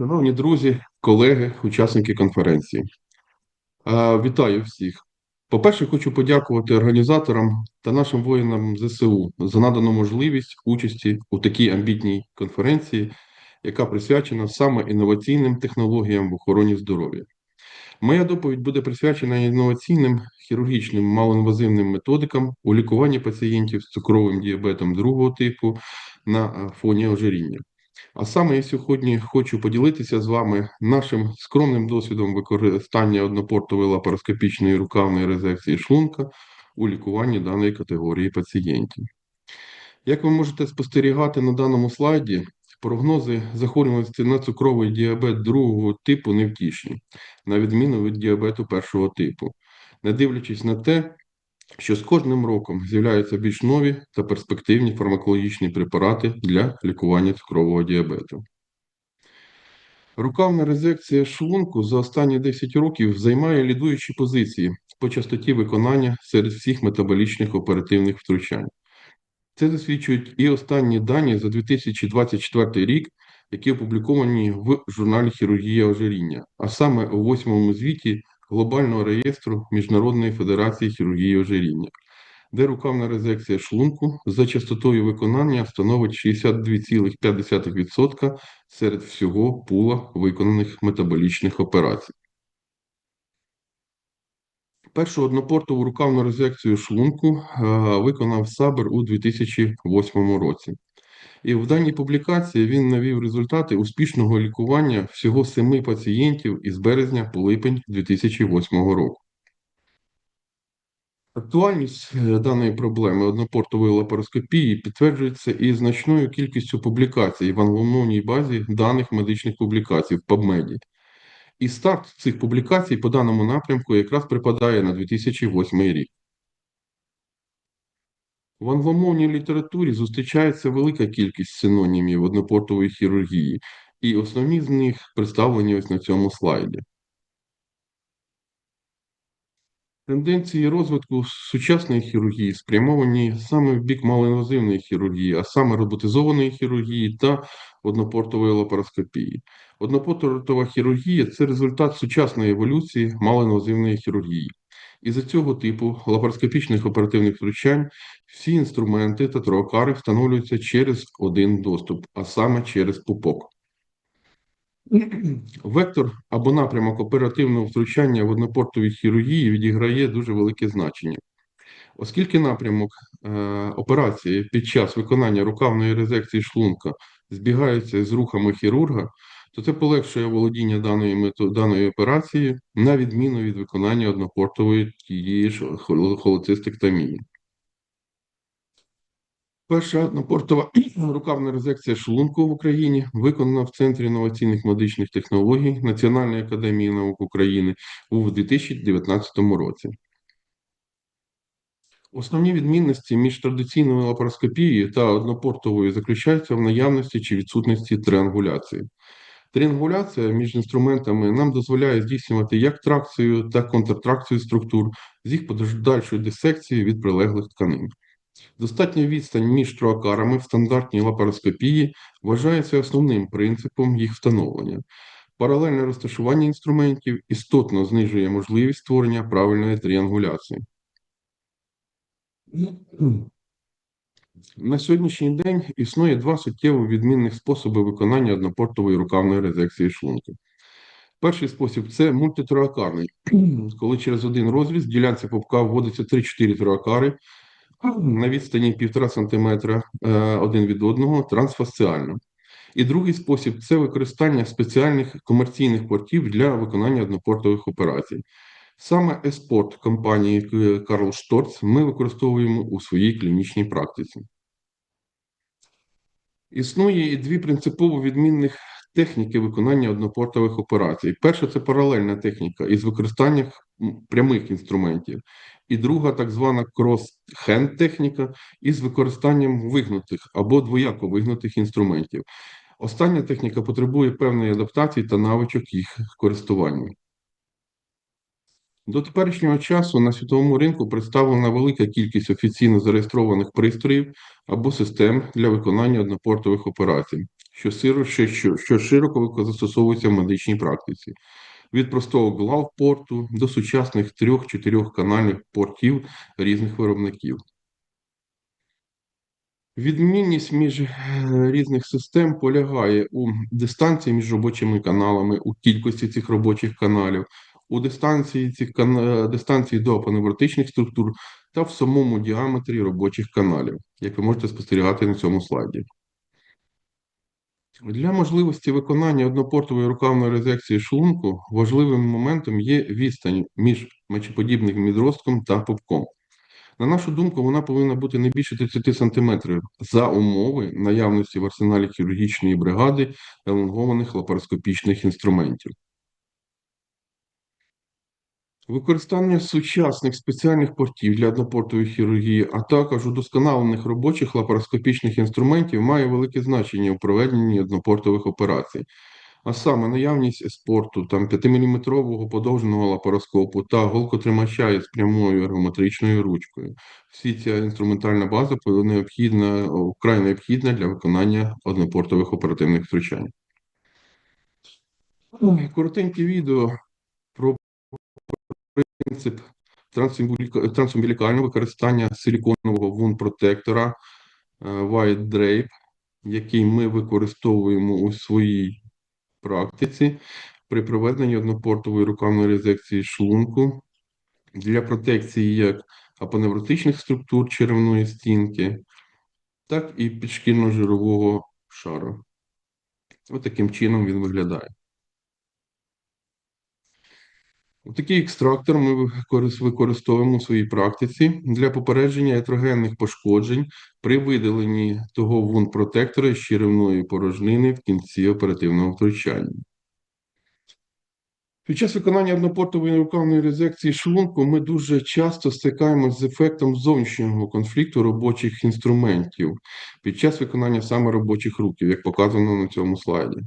Шановні друзі, колеги, учасники конференції, вітаю всіх. По-перше, хочу подякувати організаторам та нашим воїнам ЗСУ за надану можливість участі у такій амбітній конференції, яка присвячена саме інноваційним технологіям в охороні здоров'я. Моя доповідь буде присвячена інноваційним хірургічним малоінвазивним методикам у лікуванні пацієнтів з цукровим діабетом другого типу на фоні ожиріння. А саме я сьогодні хочу поділитися з вами нашим скромним досвідом використання однопортової лапароскопічної рукавної резекції шлунка у лікуванні даної категорії пацієнтів. Як ви можете спостерігати на даному слайді, прогнози захворюваності на цукровий діабет другого типу невтішні, на відміну від діабету першого типу, не дивлячись на те, що з кожним роком з'являються більш нові та перспективні фармакологічні препарати для лікування цукрового діабету. Рукавна резекція шлунку за останні 10 років займає лідуючі позиції по частоті виконання серед всіх метаболічних оперативних втручань. Це засвідчують і останні дані за 2024 рік, які опубліковані в журналі Хірургія ожиріння, а саме у восьмому звіті Глобального реєстру Міжнародної федерації хірургії ожиріння, де рукавна резекція шлунку за частотою виконання становить 62,5% серед всього пула виконаних метаболічних операцій. Першу однопортову рукавну резекцію шлунку е, виконав Сабер у 2008 році. І в даній публікації він навів результати успішного лікування всього семи пацієнтів із березня по липень 2008 року. Актуальність е, даної проблеми однопортової лапароскопії підтверджується і значною кількістю публікацій в англомовній базі даних медичних публікацій в PubMed. І старт цих публікацій по даному напрямку якраз припадає на 2008 рік. В англомовній літературі зустрічається велика кількість синонімів однопортової хірургії, і основні з них представлені ось на цьому слайді. Тенденції розвитку сучасної хірургії спрямовані саме в бік малоінвазивної хірургії, а саме роботизованої хірургії та однопортової лапароскопії. Однопортова хірургія це результат сучасної еволюції малоінвазивної хірургії. І за цього типу лапароскопічних оперативних втручань всі інструменти та троакари встановлюються через один доступ, а саме через пупок. Вектор або напрямок оперативного втручання в однопортовій хірургії відіграє дуже велике значення. Оскільки напрямок е, операції під час виконання рукавної резекції шлунка збігається з рухами хірурга, то це полегшує володіння даної даної операції на відміну від виконання однопортової тієї ж холецистектомії. Перша однопортова рукавна резекція шлунку в Україні виконана в Центрі інноваційних медичних технологій Національної академії наук України у 2019 році. Основні відмінності між традиційною лапароскопією та однопортовою заключаються в наявності чи відсутності триангуляції. Тріангуляція між інструментами нам дозволяє здійснювати як тракцію, так і контртракцію структур з їх подальшою дисекцією від прилеглих тканин. Достатня відстань між троакарами в стандартній лапароскопії вважається основним принципом їх встановлення. Паралельне розташування інструментів істотно знижує можливість створення правильної тріангуляції. На сьогоднішній день існує два суттєво відмінних способи виконання однопортової рукавної резекції шлунку. Перший спосіб це мультитроакарний, коли через один розріз ділянці пупка вводиться 3-4 троакари на відстані 1,5 см е, один від одного трансфасціально. І другий спосіб це використання спеціальних комерційних портів для виконання однопортових операцій. Саме еспорт компанії Карл Шторц ми використовуємо у своїй клінічній практиці. Існує і дві принципово відмінних техніки виконання однопортових операцій. Перша це паралельна техніка із використанням прямих інструментів, і друга так звана крос-хенд техніка із використанням вигнутих або двояко вигнутих інструментів. Остання техніка потребує певної адаптації та навичок їх користування. До теперішнього часу на світовому ринку представлена велика кількість офіційно зареєстрованих пристроїв або систем для виконання однопортових операцій, що, що, широко застосовується в медичній практиці. Від простого главпорту до сучасних трьох-чотирьох канальних портів різних виробників. Відмінність між е, різних систем полягає у дистанції між робочими каналами, у кількості цих робочих каналів, у дистанції цих кан... е, дистанції до апоневротичних структур та в самому діаметрі робочих каналів, як ви можете спостерігати на цьому слайді. Для можливості виконання однопортової рукавної резекції шлунку важливим моментом є відстань між мечеподібним відростком та пупком. На нашу думку, вона повинна бути не більше 30 см за умови наявності в арсеналі хірургічної бригади елонгованих лапароскопічних інструментів. Використання сучасних спеціальних портів для однопортової хірургії, а також удосконалених робочих лапароскопічних інструментів має велике значення у проведенні однопортових операцій. А саме наявність спорту, там 5-мм подовженого лапароскопу та голкотримача із прямою ергометричною ручкою. Всі ця інструментальна база необхідна, вкрай необхідна для виконання однопортових оперативних втручань. Коротеньке відео принцип трансумбіліка- трансумбілікального використання силіконового вун-протектора е, White Drape, який ми використовуємо у своїй практиці при проведенні однопортової рукавної резекції шлунку для протекції як апоневротичних структур черевної стінки, так і підшкільно-жирового шару. Ось таким чином він виглядає. Такий екстрактор ми використовуємо у своїй практиці для попередження ятрогенних пошкоджень при видаленні того вун-протектора з черевної порожнини в кінці оперативного втручання. Під час виконання однопортової рукавної резекції шлунку ми дуже часто стикаємося з ефектом зовнішнього конфлікту робочих інструментів під час виконання саме робочих рухів, як показано на цьому слайді.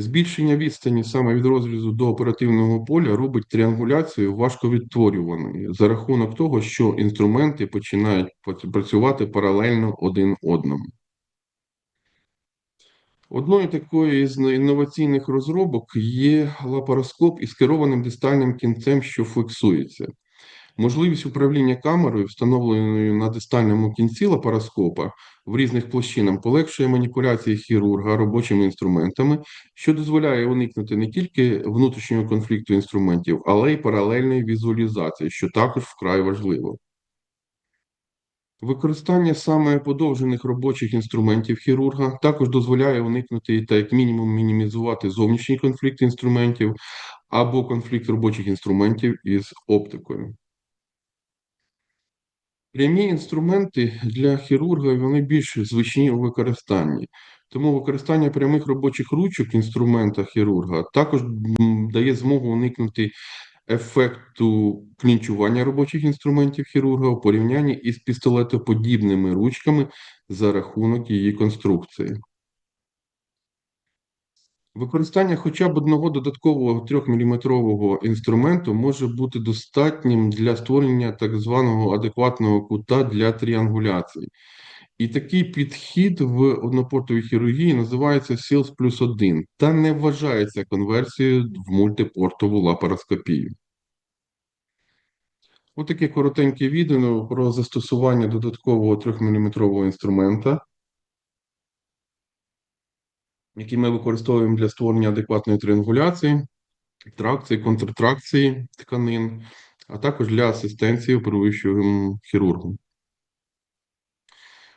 Збільшення відстані саме від розрізу до оперативного поля робить тріангуляцію важковідтворюваною за рахунок того, що інструменти починають працювати паралельно один одному. Одною такою із інноваційних розробок є лапароскоп із керованим дистальним кінцем, що фіксується. Можливість управління камерою, встановленою на дистальному кінці лапароскопа в різних площинах, полегшує маніпуляції хірурга робочими інструментами, що дозволяє уникнути не тільки внутрішнього конфлікту інструментів, але й паралельної візуалізації, що також вкрай важливо. Використання саме подовжених робочих інструментів хірурга також дозволяє уникнути та як мінімум мінімізувати зовнішній конфлікт інструментів або конфлікт робочих інструментів із оптикою. Прямі інструменти для хірурга вони більш звичні у використанні. Тому використання прямих робочих ручок інструмента хірурга також дає змогу уникнути ефекту клінчування робочих інструментів хірурга у порівнянні із пістолетоподібними ручками за рахунок її конструкції. Використання хоча б одного додаткового 3-мм інструменту може бути достатнім для створення так званого адекватного кута для тріангуляції. І такий підхід в однопортовій хірургії називається SILS плюс 1 та не вважається конверсією в мультипортову лапароскопію. Отаке коротеньке відео про застосування додаткового 3-мм інструмента, який ми використовуємо для створення адекватної триангуляції, тракції, контртракції тканин, а також для асистенції оперуючим хірургом.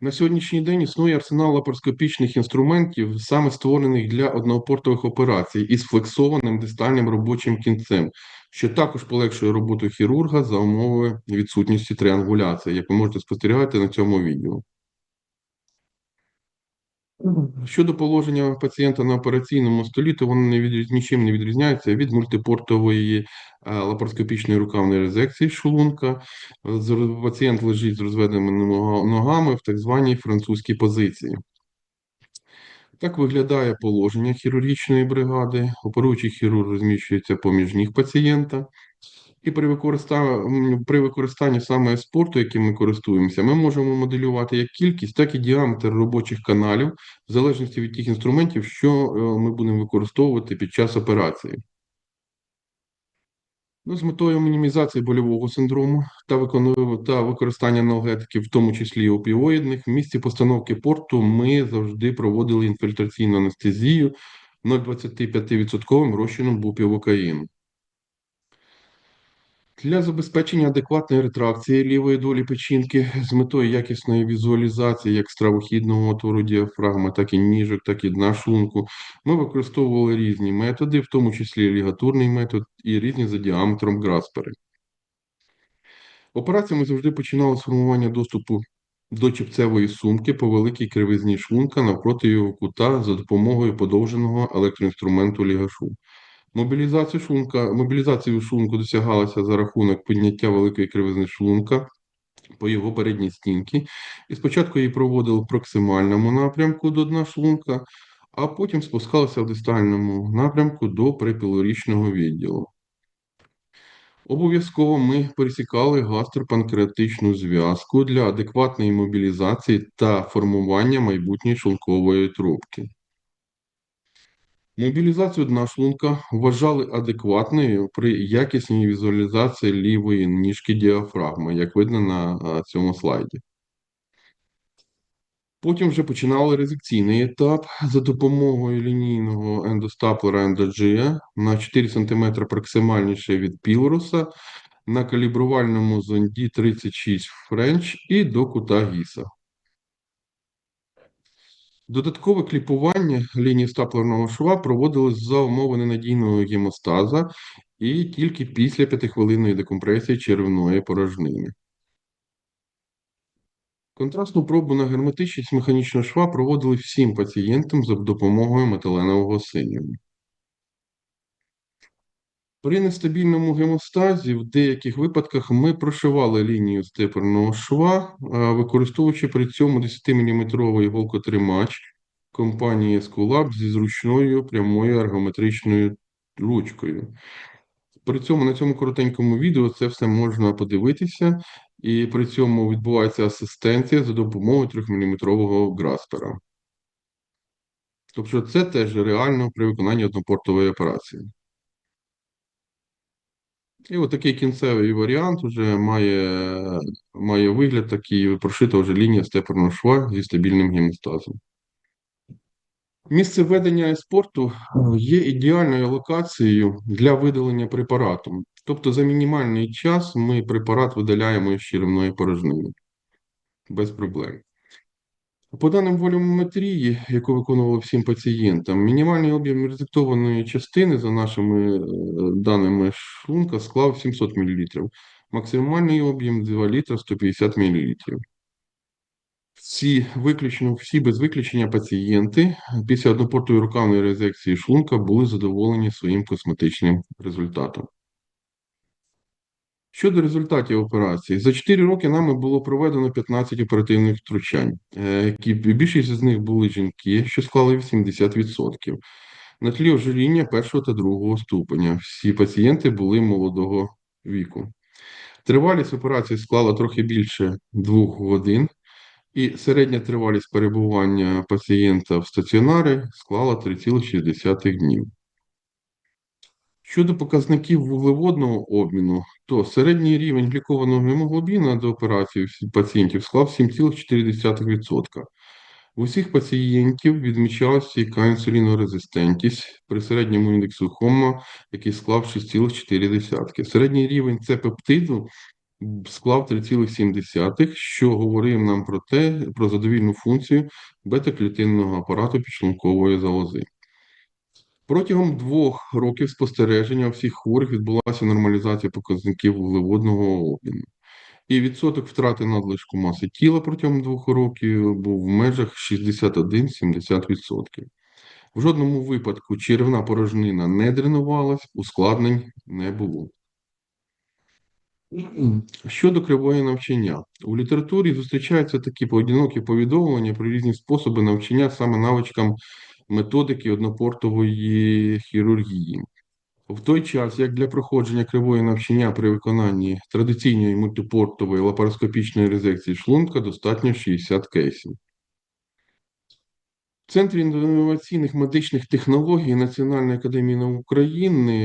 На сьогоднішній день існує арсенал лапароскопічних інструментів, саме створених для однопортових операцій із флексованим дистальним робочим кінцем, що також полегшує роботу хірурга за умови відсутності триангуляції, як ви можете спостерігати на цьому відео. Щодо положення пацієнта на операційному столі, то воно не від... нічим не відрізняється від мультипортової е, лапароскопічної рукавної резекції шлунка. Пацієнт лежить з розведеними ногами в так званій французькій позиції. Так виглядає положення хірургічної бригади. Оперуючий хірург розміщується поміж ніг пацієнта. І при використанні, при використанні саме спорту, яким ми користуємося, ми можемо моделювати як кількість, так і діаметр робочих каналів, в залежності від тих інструментів, що е, ми будемо використовувати під час операції. Ну, з метою мінімізації больового синдрому та та використання аналгетиків, в тому числі і опіоїдних, в місці постановки порту ми завжди проводили інфільтраційну анестезію 0,25% розчином бупівокаїну. Для забезпечення адекватної ретракції лівої долі печінки з метою якісної візуалізації як стравохідного отвору діафрагми, так і ніжок, так і дна шлунку, ми використовували різні методи, в тому числі лігатурний метод і різні за діаметром граспери. Операцію ми завжди починали з формування доступу до чіпцевої сумки по великій кривизні шлунка навпроти його кута за допомогою подовженого електроінструменту лігашу. Мобілізацію шлунка, мобілізацію шлунку досягалася за рахунок підняття великої кривизни шлунка по його передній стінці. І спочатку її проводили в проксимальному напрямку до дна шлунка, а потім спускалися в дистальному напрямку до припілорічного відділу. Обов'язково ми пересікали гастропанкреатичну зв'язку для адекватної мобілізації та формування майбутньої шлункової трубки. Мобілізацію дна шлунка вважали адекватною при якісній візуалізації лівої ніжки діафрагми, як видно на цьому слайді. Потім вже починали резекційний етап за допомогою лінійного ендостаплера ендоджія на 4 см проксимальніше від пілоруса на калібрувальному зонді 36 Френч і до кута гіса. Додаткове кліпування лінії стаплерного шва проводилось за умови ненадійного гемостаза і тільки після п'ятихвилинної декомпресії червоної порожнини. Контрастну пробу на герметичність механічного шва проводили всім пацієнтам за допомогою метиленового синього. При нестабільному гемостазі в деяких випадках ми прошивали лінію степерного шва, використовуючи при цьому 10-мм іголкотримач компанії Esculap зі зручною прямою аргометричною ручкою. При цьому на цьому коротенькому відео це все можна подивитися, і при цьому відбувається асистенція за допомогою 3-мм граспера. Тобто це теж реально при виконанні однопортової операції. І от такий кінцевий варіант вже має має вигляд такий, прошита вже лінія степерного шва зі стабільним гемостазом. Місце ведення спорту є ідеальною локацією для видалення препарату. Тобто за мінімальний час ми препарат видаляємо із черевної порожнини без проблем. По даним волюметрії, яку виконували всім пацієнтам, мінімальний об'єм резектованої частини за нашими е, даними шлунка склав 700 мл, максимальний об'єм 2 літра 150 мл. Всі виключно, всі без виключення пацієнти після однопортової рукавної резекції шлунка були задоволені своїм косметичним результатом. Щодо результатів операції, за 4 роки нами було проведено 15 оперативних втручань. Е, більшість з них були жінки, що склали 80%. На тлі ожиріння першого та другого ступеня. Всі пацієнти були молодого віку. Тривалість операції склала трохи більше 2 годин, і середня тривалість перебування пацієнта в стаціонарі склала 3,6 днів. Щодо показників вуглеводного обміну, то середній рівень глікованого гемоглобіна до операції пацієнтів склав 7,4%. У всіх пацієнтів відмічалася стійка інсулінорезистентність при середньому індексу Хома, який склав 6,4. Середній рівень С-пептиду склав 3,7, що говорив нам про те, про задовільну функцію бета-клітинного апарату підшлункової залози. Протягом двох років спостереження всіх хворих відбулася нормалізація показників вуглеводного обміну. І відсоток втрати надлишку маси тіла протягом двох років був в межах 61-70%. В жодному випадку черевна порожнина не дренувалась, ускладнень не було. Щодо кривої навчання, у літературі зустрічаються такі поодинокі повідомлення про різні способи навчання саме навичкам методики однопортової хірургії. В той час, як для проходження кривої навчання при виконанні традиційної мультипортової лапароскопічної резекції шлунка достатньо 60 кейсів. В Центрі інноваційних медичних технологій Національної академії наук України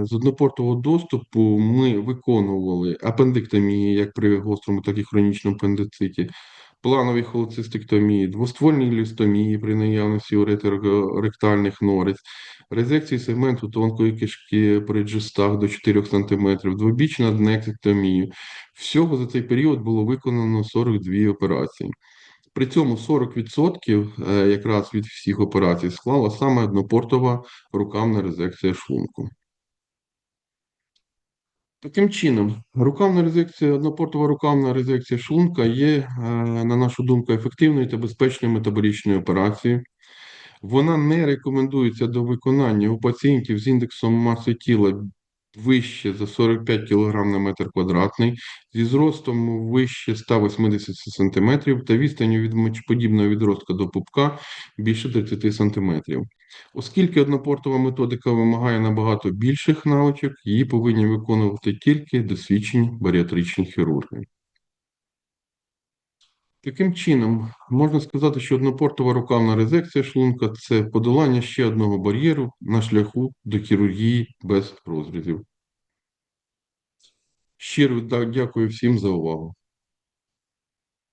е, з однопортового доступу ми виконували апендектомії як при гострому, так і хронічному апендициті, планові холецистектомії, двоствольні лістомії при наявності уретероректальних норець, резекції сегменту тонкої кишки при джестах до 4 см, двобічна аднексектомія. Всього за цей період було виконано 42 операції. При цьому 40% е, якраз від всіх операцій склала саме однопортова рукавна резекція шлунку. Таким чином, рукавна резекція, однопортова рукавна резекція шлунка є, е, на нашу думку, ефективною та безпечною метаболічною операцією. Вона не рекомендується до виконання у пацієнтів з індексом маси тіла вище за 45 кг на метр квадратний, зі зростом вище 180 см та відстанню від мочеподібного відростка до пупка більше 30 см. Оскільки однопортова методика вимагає набагато більших навичок, її повинні виконувати тільки досвідчені баріатричні хірурги. Таким чином, можна сказати, що однопортова рукавна резекція шлунка це подолання ще одного бар'єру на шляху до хірургії без розрізів. Щиро дякую всім за увагу.